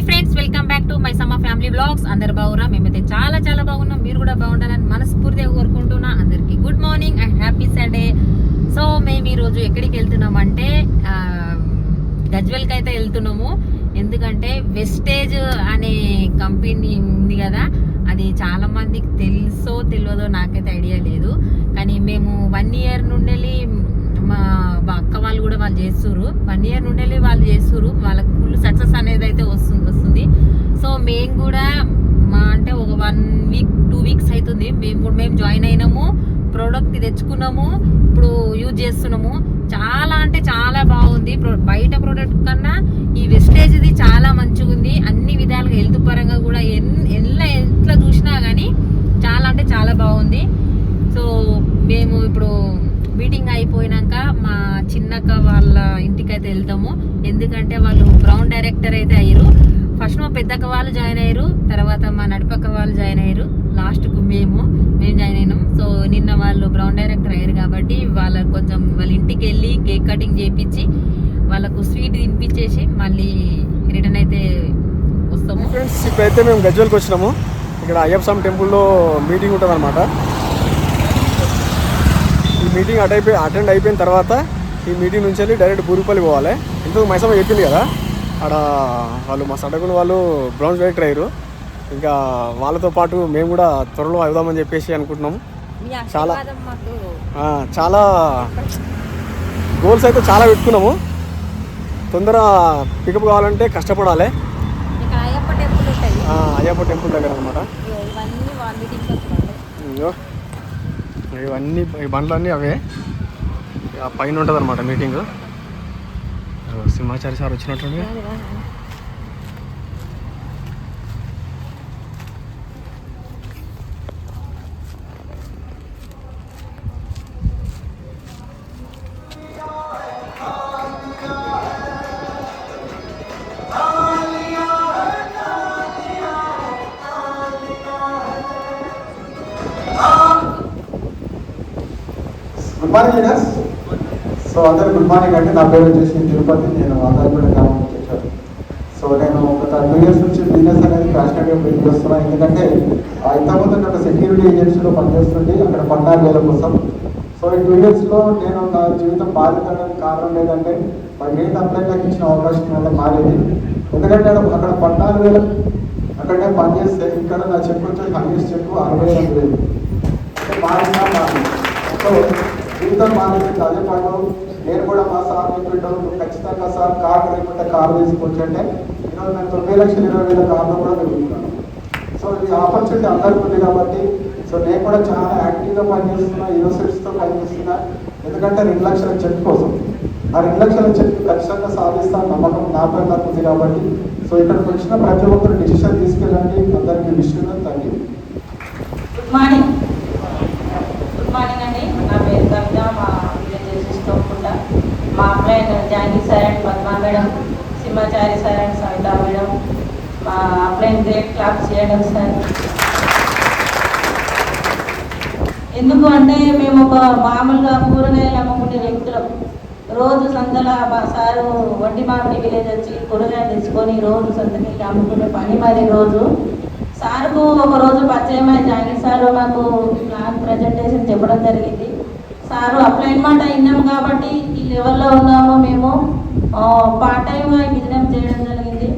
Hi friends welcome back to my సమ్మ family blogs అందరు బాగురా? మేమైతే చాలా చాలా బాగున్నాం. మీరు కూడా బాగుండాలని మనస్ఫూర్తిగా కోరుకుంటున్నా. అందరికీ good morning and happy Sunday so మేము ఈరోజు ఎక్కడికి వెళ్తున్నాం అంటే గజ్వెల్కి అయితే వెళ్తున్నాము. ఎందుకంటే వెస్టేజ్ అనే కంపెనీ ఉంది కదా. అది చాలా మందికి తెలుసో తెలియదో నాకైతే ఐడియా లేదు. కానీ మేము వన్ ఇయర్ నుండి మా అక్క వాళ్ళు కూడా వాళ్ళు చేస్తున్నారు వన్ ఇయర్ నుండి వాళ్ళు చేస్తున్నారు వాళ్ళకి ఫుల్ సక్సెస్ అనేది అయితే వస్తుంది వస్తుంది. సో మేము కూడా మా అంటే ఒక వన్ వీక్ టూ వీక్స్ అవుతుంది మేము మేము జాయిన్ అయినాము. ప్రోడక్ట్ తెచ్చుకున్నాము. ఇప్పుడు యూజ్ చేస్తున్నాము. చాలా అంటే చాలా బాగుంది. ప్రో- బయట ప్రోడక్ట్ కన్నా ఈ వెస్టేజ్ది చాలా మంచిగా ఉంది అన్ని విధాలుగా హెల్త్ పరంగా కూడా ఎన్- ఎన్న ఎట్లా చూసినా కానీ చాలా అంటే చాలా బాగుంది. సో మేము ఇప్పుడు మీటింగ్ అయిపోయినాక మా చిన్నక్క వాళ్ళ ఇంటికి అయితే వెళ్తాము. ఎందుకంటే వాళ్ళు బ్రౌన్ డైరెక్టర్ అయితే అయ్యారు. ఫస్ట్ మా పెద్దక్క వాళ్ళు జాయిన్ అయ్యారు. తర్వాత మా నడిపక్క వాళ్ళు జాయిన్ అయ్యారు. లాస్ట్కు మేము మేము జాయిన్ అయినాం. సో నిన్న వాళ్ళు బ్రౌన్ డైరెక్టర్ అయ్యారు కాబట్టి వాళ్ళ కొంచెం వాళ్ళ ఇంటికి వెళ్ళి కేక్ కటింగ్ చేయించి వాళ్ళకు స్వీట్ తినిపించేసి మళ్ళీ రిటర్న్ అయితే వస్తాము. ఫ్రెండ్స్ ఇప్పుడైతే మేము గజ్వల్కి వచ్చినాము. ఇక్కడ అయ్యప్ప స్వామి టెంపుల్లో మీటింగ్ ఉంటుంది అనమాట మీటింగ్ అటెండ్ అయిపోయి అటెండ్ అయిపోయిన తర్వాత ఈ మీటింగ్ నుంచి వెళ్ళి డైరెక్ట్ బూరుపల్లి పోవాలి. ఇంతకు మైసమ్మ చెప్పింది కదా ఆడ వాళ్ళు మా సడకులు వాళ్ళు బ్రౌన్ డైరెక్టర్ అయ్యారు. ఇంకా వాళ్ళతో పాటు మేము కూడా త్వరలో అవుదామని చెప్పేసి అనుకుంటున్నాము చాలా. చాలా గోల్స్ అయితే చాలా పెట్టుకున్నాము. తొందర పికప్ కావాలంటే కష్టపడాలి. అయ్యప్ప టెంపుల్ దగ్గర అనమాట ఇవన్నీ ఈ బండ్లన్నీ అవే. పైన ఉంటుంది అనమాట మీటింగ్ సింహాచారి సార్ వచ్చినట్టుంది మార్నింగ్ లీడర్స్ సో అందరూ గుడ్ మార్నింగ్ అంటే నా పేరు వచ్చేసి తిరుపతి నేను ఆధారపడ గ్రామం వచ్చాను సో నేను ఒక టూ ఇయర్స్ నుంచి బిజినెస్ అనేది ప్యాషనెట్గా బిల్డ్ చేస్తున్నాను ఎందుకంటే ఇంతకుముందు ఒక సెక్యూరిటీ ఏజెన్సీలో పనిచేస్తుంది అక్కడ పద్నాలుగు వేల కోసం. సో ఈ టూ ఇయర్స్లో నేను నా జీవితం బాధితడానికి కారణం లేదంటే మా గేట్ అప్లైన్లకు ఇచ్చిన అవకాశం వల్ల మారేది? ఎందుకంటే అక్కడ అక్కడ పద్నాలుగు వేలు అక్కడ పనిచేస్తే ఇక్కడ నా చెక్ వచ్చే హండ్రెడ్ చెక్ అరవై రెండు వేలు. మారింది సో జీవితం మారింది అదే పాటు నేను కూడా మా సార్ చెప్పిండు ఖచ్చితంగా సార్ కార్ లేకుంటే కార్ తీసుకోవచ్చు అంటే ఈరోజు నేను తొమ్మిది లక్షల ఇరవై వేల కార్లో కూడా పెరుగుతున్నాను సో ఇది ఆపర్చునిటీ అందరికీ ఉంది కాబట్టి సో నేను కూడా చాలా యాక్టివ్గా పనిచేస్తున్నా యూనివర్సిటీస్తో పనిచేస్తున్నా. ఎందుకంటే రెండు లక్షల చెక్ కోసం. ఆ రెండు లక్షల చెక్ ఖచ్చితంగా సాధిస్తాను నమ్మకం నాపై నాకు ఉంది కాబట్టి సో ఇక్కడికి వచ్చిన ప్రతి ఒక్కరు డిసిషన్ తీసుకెళ్ళండి. అందరికీ విషయంలో thank you good morning good morning అండి నా పేరు మా విలేజ్ సిస్టోకుండా మా upline Jangi sir and Padma madam Simhachari sir and Savitha madam మా అప్లైన్ గ్రేట్ క్లాప్ చేయడం సార్. ఎందుకు అంటే మేము ఒక మామూలుగా కూరగాయలు అమ్ముకునే వ్యక్తులం. రోజు సంతల మా సారు వడ్డీ మామిడి విలేజ్ వచ్చి కూరగాయలు తెచ్చుకొని రోజు సంతకి అమ్ముకునే పని మరి రోజు. సార్కు ఒక రోజు పరిచయమై జాంగీర్ సారు మాకు ప్లాన్ ప్రజెంటేషన్ చెప్పడం జరిగింది. సారు మాట అయినాం కాబట్టి ఈ లెవెల్లో ఉన్నాము మేము. పార్ట్ టైం ఈ బిజినెస్ చేయడం జరిగింది.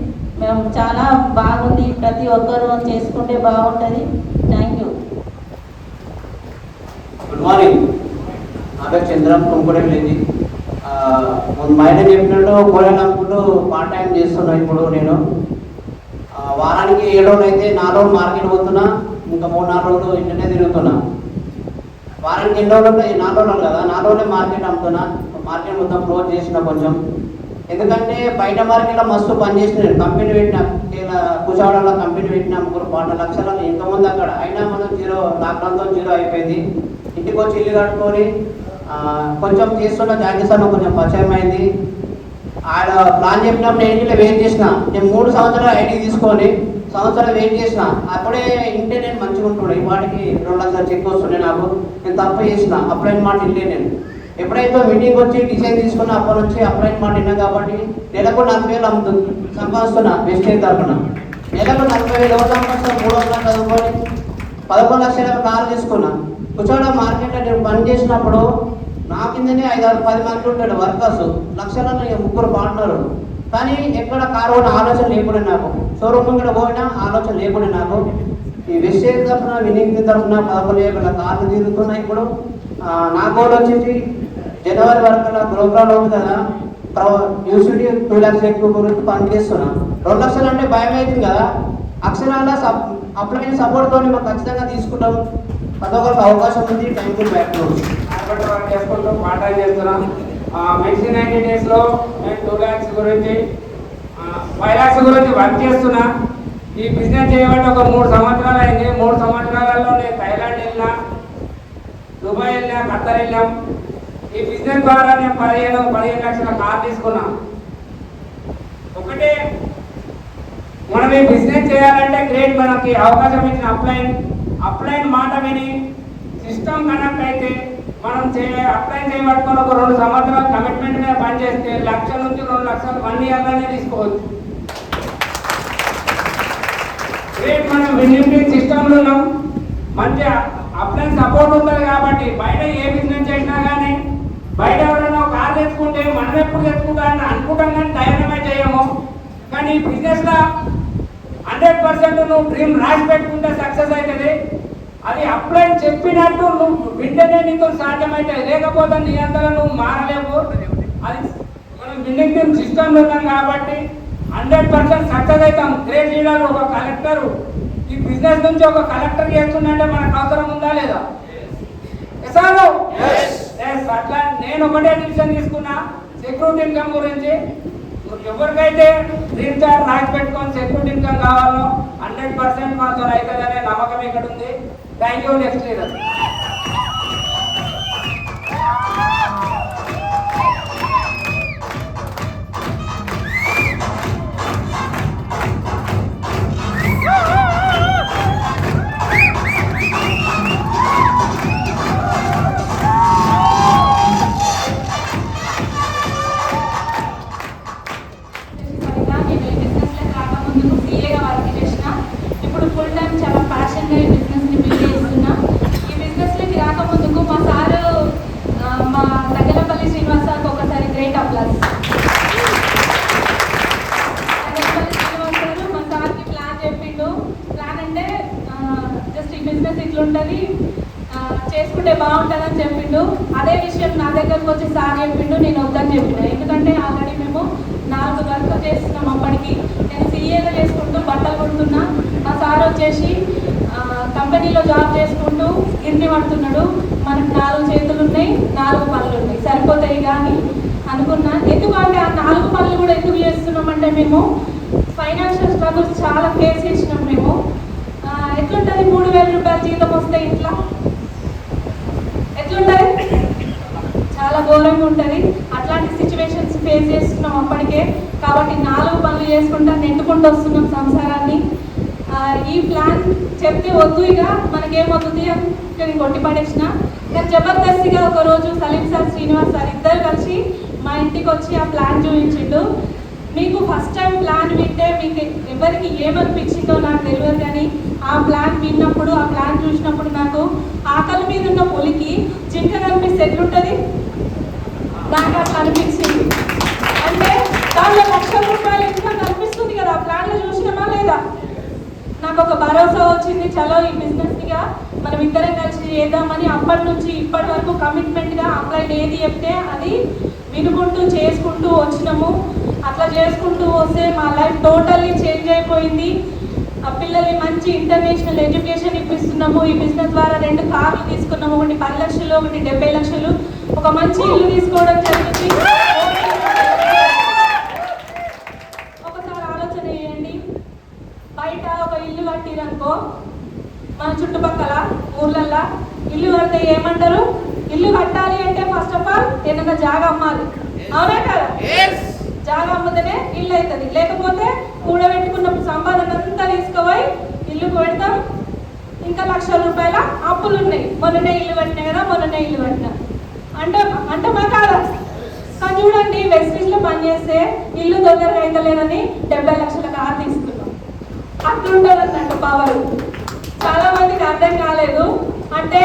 మేము చాలా బాగుంది. ప్రతి ఒక్కరూ చేసుకుంటే బాగుంటుంది. థ్యాంక్ యూ గుడ్ మార్నింగ్ నా పేరు చంద్రం. కుంకుడే విలేజ్ ముందు మైండ్ చెప్పినట్టు కూరగాయలు అమ్ముకుంటూ పార్ట్ టైం చేస్తున్నా ఇప్పుడు నేను. వారానికి ఏడు రోజులు అయితే నాలుగు రోజులు మార్కెట్ పోతున్నా. ఇంకా మూడు నాలుగు రోజులు ఇంటనే తిరుగుతున్నా. వారానికి ఎన్ని రోజులు నాలుగు రోజులు కదా. నాలుగు రోజులే మార్కెట్ అమ్ముతున్నా. మార్కెట్ మొత్తం క్లోజ్ చేసిన కొంచెం. ఎందుకంటే బయట మార్కెట్లో మస్తు పని చేసిన కంపెనీ పెట్టిన ఇలా కుషావాడలో కంపెనీ పెట్టిన ముగ్గురు పాట లక్షలు ఎంతమంది అక్కడ. అయినా మనం జీరో లాక్డౌన్తో జీరో అయిపోయింది. ఇంటికి వచ్చి ఇల్లు కట్టుకొని కొంచెం చేస్తున్న జాగ్రత్త కొంచెం పరిచయం అయింది. ఆడ ప్లాన్ చెప్పినప్పుడు నేను వెయిట్ చేసిన. నేను మూడు సంవత్సరాలు ఐడి తీసుకొని సంవత్సరాలు వెయిట్ చేసిన. అప్పుడే ఇంటే నేను మంచిగా ఉంటుండే. వాటికి రెండు లక్షల చెక్ వస్తుండే నాకు. నేను తప్పు చేసిన. అప్పుడైన మాట ఇంటే నేను. ఎప్పుడైతే మీటింగ్ వచ్చి డిసైన్ తీసుకున్న అప్పటి నుంచి అప్లైట్ మాట విన్నా కాబట్టి నెలకు నలభై వేలు అమ్ముతుంది సంపాదిస్తున్నా వెస్టేజ్ తరఫున నెలకు నలభై వేలు ఎవరు సంపాదిస్తున్నా మూడు వందలు చదువుకొని పదకొండు లక్షల కారు తీసుకున్నా. కూర్చోవడం మార్కెట్లో నేను పని చేసినప్పుడు నా కిందనే ఐదు ఆరు పది మంది ఉంటాడు వర్కర్స్. లక్షలలో ఇక ముగ్గురు పార్ట్నరు కానీ ఎక్కడ కారు ఆలోచన లేకుండా నాకు షోరూమ్ కూడా పోయినా ఆలోచన లేకుండా నాకు ఈ విషయం తరఫున వినియోగ తరఫున పదకొండు వేల కార్లు తిరుగుతున్నాయి ఇప్పుడు. నా గోల్ వచ్చేసి జనవరి వరకు ప్రోగ్రామ్ ఉంది కదా యూనివర్సిటీ టూ ల్యాక్స్ ఎక్కువ గురించి పనిచేస్తున్నా రెండు లక్షలు అంటే భయం అవుతుంది కదా. అక్షరాల సప్ అప్లై సపోర్ట్ తోని మనం ఖచ్చితంగా తీసుకుంటాం. ప్రతి ఒక్కరికి అవకాశం ఉంది థ్యాంక్ యూ బ్యాక్ చేసుకుంటాం వర్క్ చేస్తున్నాం. నైన్టీన్ నైన్టీ డేస్లో నేను టూ ల్యాక్స్ గురించి ఫైవ్ ల్యాక్స్ గురించి వర్క్ చేస్తున్నా. ఈ బిజినెస్ చేయబట్టి ఒక మూడు సంవత్సరాలు అయింది. మూడు సంవత్సరాలలో నేను థైలాండ్ వెళ్ళినా దుబాయ్ వెళ్ళినా ఖత్తర్ వెళ్ళాం ఈ బిజినెస్ ద్వారా నేను పదిహేను పదిహేను లక్షల కార్ తీసుకున్నా. ఒకటే మనం ఈ బిజినెస్ చేయాలంటే గ్రేట్ మనకి అవకాశం ఇచ్చిన అప్లైన్ అప్లైన్ మాట విని సిస్టమ్ కనెక్ట్ అయితే మనం చే అప్లై చేయబట్టుకొని ఒక రెండు సంవత్సరాలు కమిట్మెంట్ మీద పనిచేస్తే లక్ష నుంచి రెండు లక్షలు వన్ ఇయర్లోనే తీసుకోవచ్చు. రేపు మనం విన్నింగ్ సిస్టంలో ఉన్నాం. మంచి అప్లైన్ సపోర్ట్ ఉంటుంది కాబట్టి బయట ఏ బిజినెస్ చేసినా కానీ బయట ఎవరైనా కార్ తెచ్చుకుంటే మనం ఎప్పుడు తెచ్చుకుంటా అని అనుకుంటాం కానీ ధైర్యమే చేయము. కానీ ఈ బిజినెస్లో హండ్రెడ్ పర్సెంట్ నువ్వు డ్రీమ్ రాసి పెట్టుకుంటే సక్సెస్ అవుతుంది. అది అప్లై చెప్పినట్టు నువ్వు వింటేనే నీకు సాధ్యమవుతుంది లేకపోతే నీ అంతగా నువ్వు మారలేవు. అది మనం విన్నింగ్ టీమ్ సిస్టంలో ఉన్నాం కాబట్టి హండ్రెడ్ పర్సెంట్ సక్సెస్ అవుతాం. గ్రేట్ లీడర్ ఒక కలెక్టర్. ఈ బిజినెస్ నుంచి ఒక కలెక్టర్ చేస్తుందంటే మనకు అవసరం ఉందా లేదా? అట్లా నేను ఒకటే డిసిషన్ తీసుకున్నా. సెక్యూరిటీ ఇన్కమ్ గురించి ఎవరికైతే డ్రీమ్ చార్ట్ రాసి పెట్టుకొని సెక్యూరిటీ ఇన్కమ్ కావాలో హండ్రెడ్ పర్సెంట్ మాతో అవుతుందనే నమ్మకం ఇక్కడ ఉంది thank you next leader just business ఇట్లుంటుంది చేసుకుంటే బాగుంటుందని చెప్పిండు. అదే విషయం నా దగ్గరకు వచ్చి సార్ చెప్పిండు నేను వద్దని చెప్పిన ఎందుకంటే ఆల్రెడీ మేము నాలుగు వర్క్ చేస్తున్నాం అప్పటికి. నేను సీఏగా చేసుకుంటూ బట్టలు కొడుతున్నా. మా సార్ వచ్చేసి కంపెనీలో జాబ్ చేసుకుంటూ గిన్నె పడుతున్నాడు. మనకు నాలుగు చేతులు ఉన్నాయి నాలుగు పనులు ఉన్నాయి సరిపోతాయి కానీ అనుకున్నా. ఎందుకంటే ఆ నాలుగు పనులు కూడా ఎందుకు చేస్తున్నామంటే మేము ఫైనాన్షియల్ స్ట్రగుల్స్ చాలా ఫేస్ చేసినాం మేము. ఎట్లుంటుంది మూడు వేల రూపాయల జీతం వస్తే ఇట్లా ఎట్లుంటుంది? చాలా ఘోరంగా ఉంటుంది. అట్లాంటి సిచ్యువేషన్స్ ఫేస్ చేస్తున్నాం అప్పటికే. కాబట్టి నాలుగు పనులు చేసుకుంటా నెట్టుకుంటూ వస్తున్నాం సంసారాన్ని. ఈ ప్లాన్ చెప్తే వద్దు ఇక. మనకేమవుతుంది అని నేను కొట్టి పడేసిన. కానీ జబర్దస్తిగా ఒక రోజు సలీం సార్ శ్రీనివాస్ సార్ ఇద్దరు కలిసి మా ఇంటికి వచ్చి ఆ ప్లాన్ చూపించిండు. మీకు ఫస్ట్ టైం ప్లాన్ వింటే మీకు ఎవరికి ఏమనిపించిందో నాకు తెలియదు కానీ ఆ ప్లాన్ విన్నప్పుడు ఆ ప్లాన్ చూసినప్పుడు నాకు ఆకలి మీద ఉన్న పొలికి జింక కనిపిస్తే ఎట్లుంటుంది? నాకు అట్లా అనిపించింది. అంటే దానిలో లక్ష రూపాయలు ఇంకా కనిపిస్తుంది కదా ఆ ప్లాన్లో చూసినామా లేదా? నాకు ఒక భరోసా వచ్చింది చలో ఈ బిజినెస్గా మనం ఇద్దరం కలిసి చేద్దామని అప్పటి నుంచి ఇప్పటి వరకు కమిట్మెంట్గా అమ్మాయిని ఏది చెప్తే అది వినుకుంటూ చేసుకుంటూ వచ్చినాము. అట్లా చేసుకుంటూ వస్తే మా లైఫ్ టోటల్లీ చేంజ్ అయిపోయింది. ఆ పిల్లల్ని మంచి ఇంటర్నేషనల్ ఎడ్యుకేషన్ ఇప్పిస్తున్నాము. ఈ బిజినెస్ ద్వారా రెండు కార్లు తీసుకున్నాము. ఒకటి పది లక్షలు ఒకటి డెబ్బై లక్షలు. ఒక మంచి ఇల్లు తీసుకోవడం జరిగింది. ఒకసారి ఆలోచన చేయండి. బయట ఒక ఇల్లు కట్టిరనుకో మన చుట్టుపక్కల ఊర్లల్లో ఇల్లు కడితే ఏమంటారు? ఇల్లు కట్టాలి అంటే ఫస్ట్ ఆఫ్ ఆల్ ఏదైనా జాగా అమ్మాలి. అవునా కదా? జాగా అమ్మితేనే ఇల్లు అవుతుంది లేకపోతే కూడబెట్టుకున్న సంపాదన అంతా తీసుకుపోయి ఇల్లు పెడతాం. ఇంకా లక్షల రూపాయల అప్పులు ఉన్నాయి మొన్ననే ఇల్లు కట్టినా కదా మొన్ననే ఇల్లు కట్టినా. అంటే అంటే మా కాదా కానీ చూడండి వెస్టీజ్లో పనిచేస్తే ఇల్లు తొందరగా అయితలేదని డెబ్బై లక్షల కారు తీసుకున్నాం. అట్లుంటుంది అన్నట్టు పవర్ చాలా మందికి అర్థం కాలేదు. అంటే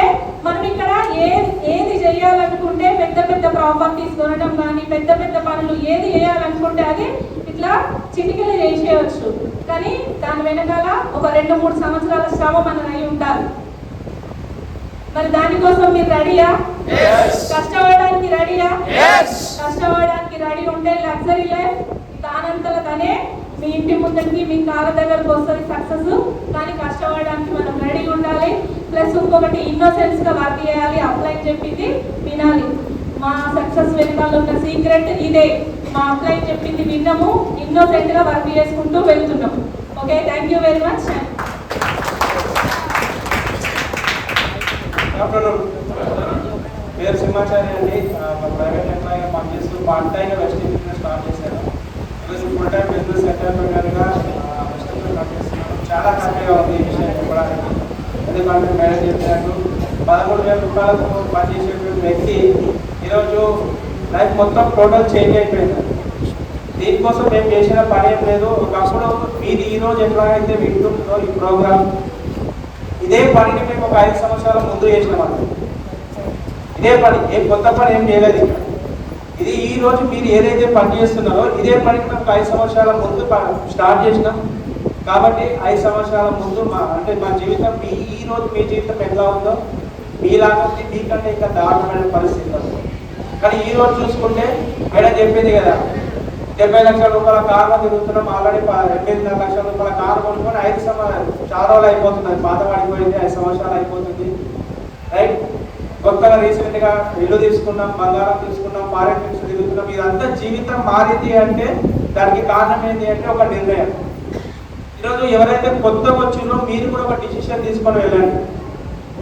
మనం ఇక్కడ ఏది ఏది చేయాలనుకుంటే పెద్ద పెద్ద ప్రాపర్టీస్ కొనడం కానీ పెద్ద పెద్ద పనులు ఏది చేయాలనుకుంటే అది ఇట్లా చిటికలు చేసేయచ్చు. కానీ దాని వెనకాల ఒక రెండు మూడు సంవత్సరాల శ్రమ మనం అయి ఉంటారు. మరి దానికోసం మీరు రెడీయా? కష్టపడడానికి రెడీయా? కష్టపడడానికి రెడీ ఉంటే లగ్జరీ లైఫ్ దానంతల తనే మీ ఇంటి ముందరికి మీ కాళ్ళ దగ్గరకు వస్తుంది సక్సెస్. కానీ కష్టపడడానికి మనం రెడీగా ఉండాలి. ప్లస్ ఇంకొకటి ఇన్నోసెన్స్గా వర్క్ చేయాలి. అప్లై చెప్పింది వినాలి. మా సక్సెస్ వెనకాల ఉన్న సీక్రెట్ ఇదే. మా అప్లై చెప్పింది విన్నాము. ఇన్నోసెంట్గా వర్క్ చేసుకుంటూ వెళ్తున్నాం. Okay? Thank you very much పేరు సింహాచార్య అండి. మా ప్రైవేట్ ఎంప్లాయీగా పనిచేస్తూ పార్ట్ టైంగా వెస్ట్ ఇండియన్ స్టార్ట్ చేశాను ఫుల్ టైం బిజినెస్ ఎంటర్ప్రినర్గా వెస్టింగ్ చాలా హ్యాపీగా ఉంది ఈ విషయం చెప్పడానికి. ఎందుకంటే మేడం చెప్పినట్టు పదమూడు వేల పనిచేసేటువంటి వ్యక్తి ఈరోజు లైఫ్ మొత్తం టోటల్ చేంజ్ అయిపోయింది. దీనికోసం మేము చేసిన పని ఏం లేదు. ఒకప్పుడు మీది ఈరోజు ఎట్లాగైతే వింటుందో ఈ ప్రోగ్రామ్ ఇదే పనిని మేము ఒక ఐదు సంవత్సరాల ముందు చేసినామండి ఇదే పని. ఏం కొత్త పని ఏం చేయలేదు ఇక్కడ. ఇది ఈ రోజు మీరు ఏదైతే పని చేస్తున్నారో ఇదే పనికి మేము ఐదు సంవత్సరాల ముందు ప- స్టార్ట్ చేసినాం. కాబట్టి ఐదు సంవత్సరాల ముందు మా అంటే మా జీవితం మీ ఈ రోజు మీ జీవితం ఎలా ఉందో మీలాగా మీకంటే ఇంకా దారుణమైన పరిస్థితి కానీ ఈ రోజు చూసుకుంటే మేడం చెప్పింది కదా డెబ్బై లక్షల రూపాయల కార్లో తిరుగుతున్నాం ఆల్రెడీ ఎనిమిదిన్నర లక్షల రూపాయల కారు కొనుక్కొని ఐదు సంవత్సరాలు చాలా రోజులు అయిపోతుంది పాత పడిపోయింది ఐదు సంవత్సరాలు అయిపోతుంది. కొత్తగా రీసెంట్గా ఇల్లు తీసుకున్నాం బంగారం తీసుకున్నాం ఫారెన్ ట్రిప్స్ తిరుగుతున్నాం. ఇదంతా జీవితం మారింది అంటే దానికి కారణం ఏంటి అంటే ఒక నిర్ణయం. ఈరోజు ఎవరైతే కొత్తగా వచ్చిందో మీరు కూడా ఒక డిసిషన్ తీసుకొని వెళ్ళండి.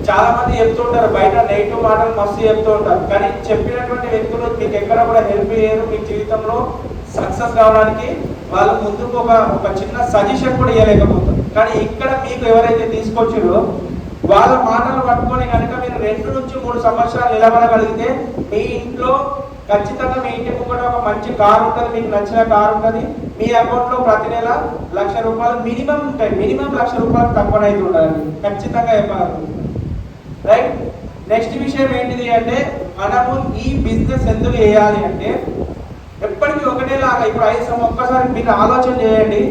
చాలా మంది చెప్తుంటారు బయట నెగిటివ్ మాటలు మస్తు చెప్తూ ఉంటారు. కానీ చెప్పినటువంటి వ్యక్తులు మీకు ఎక్కడ కూడా హెల్ప్ చేయరు. మీ జీవితంలో సక్సెస్ కావడానికి వాళ్ళు ముందుకు ఒక ఒక చిన్న సజెషన్ కూడా ఇవ్వలేకపోతారు. కానీ ఇక్కడ మీకు ఎవరైతే తీసుకొచ్చారో వాళ్ళ మాటలు పట్టుకొని కనుక మీరు రెండు నుంచి మూడు సంవత్సరాలు నిలబడగలిగితే మీ ఇంట్లో ఖచ్చితంగా మీ ఇంటి కూడా ఒక మంచి కార్ ఉంటుంది మీకు నచ్చిన కార్ ఉంటుంది. మీ అకౌంట్లో ప్రతి నెల లక్ష రూపాయలు మినిమం ఉంటాయి. మినిమం లక్ష రూపాయలు తప్పనైతే ఉండాలి. ఖచ్చితంగా చెప్పగలుగుతాం రైట్ నెక్స్ట్ విషయం ఏంటిది అంటే మనము ఈ బిజినెస్ ఎందుకు చేయాలి అంటే ఎప్పటికీ ఒకటేలాగా ఇప్పుడు ఐదు సంవత్సరం ఒక్కసారి మీరు ఆలోచన చేయండి.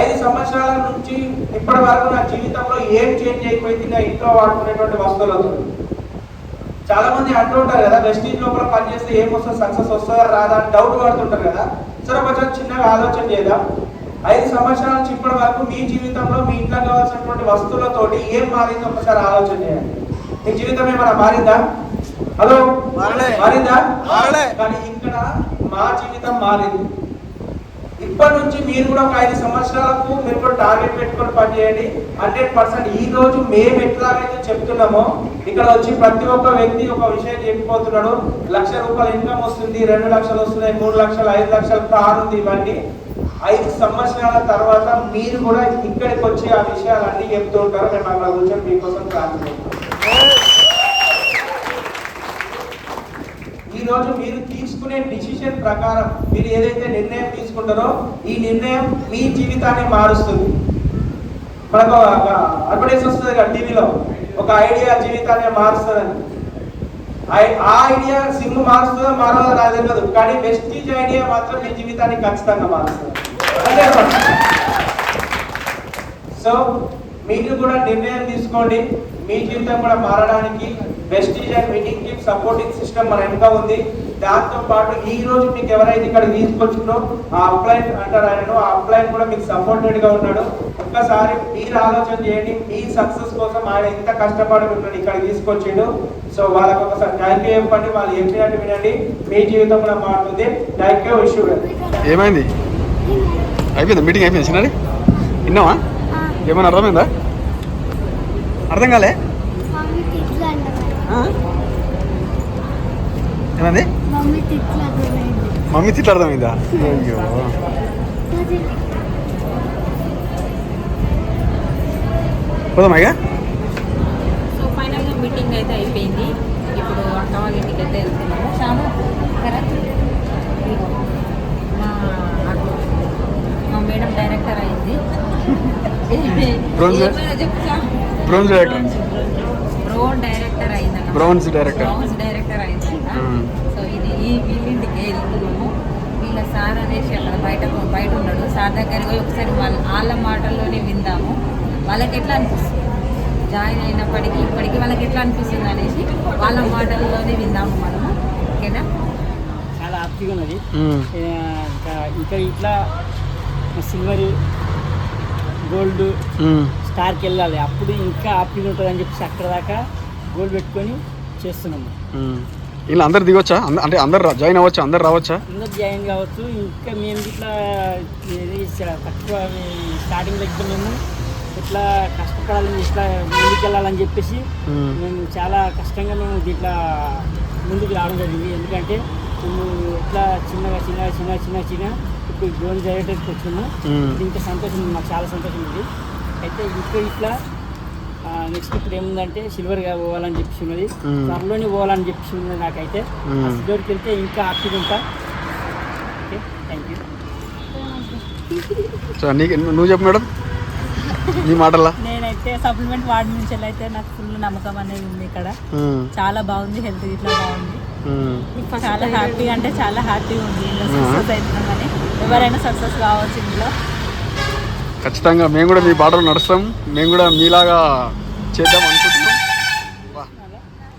ఐదు సంవత్సరాల నుంచి ఇప్పటి వరకు నా జీవితంలో ఏం చేంజ్ అయిపోయింది నా ఇంట్లో వాడుకునేటువంటి వస్తువులతో చాలా మంది అంటుంటారు కదా వెస్టీజ్ లోపల పనిచేస్తే ఏం వస్తుంది సక్సెస్ వస్తుందా రాదా అని డౌట్ పడుతుంటారు కదా. సరే కొంచెం చిన్నగా ఆలోచన చేద్దాం. ఐదు సంవత్సరాల నుంచి ఇప్పటి వరకు మీ జీవితంలో మీ ఇంట్లో కావాల్సినటువంటి వస్తువులతోటి ఏం మారింది ఒకసారి ఆలోచన చేయండి. మీ జీవితం ఏమైనా మారిందా? హలో. మారిందా. కానీ ఇక్కడ మా జీవితం మారింది. ఇప్పటి నుంచి మీరు కూడా ఒక ఐదు సంవత్సరాలకు మీరు కూడా టార్గెట్ పెట్టుకొని పనిచేయండి. హండ్రెడ్ పర్సెంట్ ఈ రోజు మేము ఎట్లాగైతే చెప్తున్నామో ఇక్కడ వచ్చి ప్రతి ఒక్క వ్యక్తి ఒక విషయం చెప్పిపోతున్నాడు. లక్ష రూపాయల ఇన్కమ్ వస్తుంది రెండు లక్షలు వస్తున్నాయి మూడు లక్షలు ఐదు లక్షలు కారు ఉంది ఇవన్నీ. ఐదు సంవత్సరాల తర్వాత మీరు కూడా ఇక్కడికి వచ్చి ఆ విషయాలన్నీ చెప్తూ ఉంటారు. మేము అక్కడ కూర్చొని మీకోసం ప్రార్థిస్తున్నాం ఈ రోజు మీరు తీసుకునే డిసిషన్ ప్రకారం మీరు ఏదైతే నిర్ణయం తీసుకుంటారో ఈ నిర్ణయం మీ జీవితాన్ని మారుస్తుంది. మనకు ఒక అడ్వర్టైజ్ వస్తుంది కదా టీవీలో. ఒక ఐడియా జీవితాన్ని మారుస్తుందని. ఆ ఐడియా సిమ్ మారుస్తుందో మారదో నాకు తెలియదు కానీ వెస్టీజ్ ఐడియా మాత్రం మీ జీవితాన్ని ఖచ్చితంగా మారుస్తుంది. సో మీరు కూడా నిర్ణయం తీసుకోండి. మీ జీవితం కూడా మారడానికి Vestige and meeting team supporting system మన వెనుక ఉంది. దాంతో పాటు ఈ రోజు మీకు ఎవరైతే ఇక్కడ తీసుకొచ్చిందో ఆ అప్లైన్ అంటారు ఆయన ఆ అప్లైన్ కూడా మీకు సపోర్టెడ్గా ఉన్నాడు. ఒక్కసారి మీరు ఆలోచన చేయండి మీ సక్సెస్ కోసం ఆయన ఎంత కష్టపడి ఉన్నాడు ఇక్కడ తీసుకొచ్చిండు సో వాళ్ళకి ఒకసారి థ్యాంక్ యూ చెప్పండి వాళ్ళు చెప్పినట్టు వినండి. మీ జీవితం కూడా మారుతుంది. థ్యాంక్ యూ విష్ ఏమైంది? అయిపోయిందా? మీటింగ్ అయిపోయింది? చిన్నది విన్నావా? ఏమైనా అర్థమైందా? అర్థం కాలే? ఏమైంది? మమ్మీ తిట్లు అర్థమైంది. మమ్మీ తిట్లు అర్థమైందా? అయ్యో. పోదామా ఇక? సో ఫైనల్గా మీటింగ్ అయితే అయిపోయింది. ఇప్పుడు అక్క వాళ్ళ ఇంటికి అయితే వెళ్తున్నాము. చాలా కరెక్ట్ మా మా మేడం డైరెక్టర్ అయింది. Browns director. బ్రౌన్ డైరెక్టర్ అయిందన్న బ్రౌన్స్ డైరెక్టర్ బ్రౌన్స్ డైరెక్టర్ అయిందంట Hmm. సో ఇది ఈ వీళ్ళింటికి వెళ్తున్నాము వీళ్ళ సార్ అనేసి అక్కడ బయట బయట ఉన్నాడు. సార్ దగ్గరికి పోయి ఒకసారి వాళ్ళ వాళ్ళ మాటల్లోనే విందాము. వాళ్ళకి ఎట్లా అనిపిస్తుంది? జాయిన్ అయినప్పటికీ ఇప్పటికీ వాళ్ళకి ఎట్లా అనిపిస్తుంది అనేసి వాళ్ళ మాటల్లోనే విందాము మనము. ఓకేనా? చాలా హ్యాపీగా ఉన్నది. ఆ, ఇంకా ఇంకా ఇట్లా సిల్వర్ గోల్డ్ స్టార్కి వెళ్ళాలి. అప్పుడు ఇంకా హ్యాపీగా ఉంటుంది అని చెప్పేసి అక్కడ దాకా గోల్డ్ పెట్టుకొని చేస్తున్నాము. ఇలా అందరు దిగొచ్చా? అంటే అందరు జాయిన్ అవ్వచ్చా? అందరు రావచ్చా? అందరు జాయిన్ కావచ్చు. ఇంకా మేము ఇట్లా తక్కువ స్టార్టింగ్లో ఇట్లా మేము ఇట్లా కష్టపడాలని ఇట్లా ముందుకెళ్ళాలని చెప్పేసి మ్మ్. చాలా కష్టంగా మేము ఇట్లా ముందుకు రావడం జరిగింది. ఎందుకంటే మేము ఇట్లా చిన్నగా చిన్నగా చిన్న చిన్న చిన్న ఇప్పుడు డ్రోన్ డైరెక్టర్కి వచ్చాము ఇంకా సంతోషం మాకు చాలా సంతోషం ఉంది. అయితే ఇంకా ఇట్లా నెక్స్ట్ ఇప్పుడు ఏముందంటే సిల్వర్గా పోవాలని చెప్పేసి ఉన్నది. త్వరలోనే పోవాలని చెప్పేసి ఉన్నది నాకైతే. సిల్వర్కి వెళ్తే ఇంకా హ్యాపీగా ఉంటా. ఓకే థ్యాంక్ యూ నువ్వు చెప్పు మేడం. నీ మాటలా నేనైతే సప్లిమెంట్ వాడి నుంచి అయితే నాకు ఫుల్ నమ్మకం అనేది ఉంది ఇక్కడ. చాలా బాగుంది హెల్త్ ఇట్లా బాగుంది. చాలా హ్యాపీగా అంటే చాలా హ్యాపీగా ఉంది. ఇందులో సక్సెస్ అవుతున్నాం కానీ ఎవరైనా సక్సెస్ కావచ్చు ఇందులో. ఖచ్చితంగా మేము కూడా మీ బాటలో నడుస్తాం. మేము కూడా మీలాగా చేద్దాం అనుకుంటున్నాం.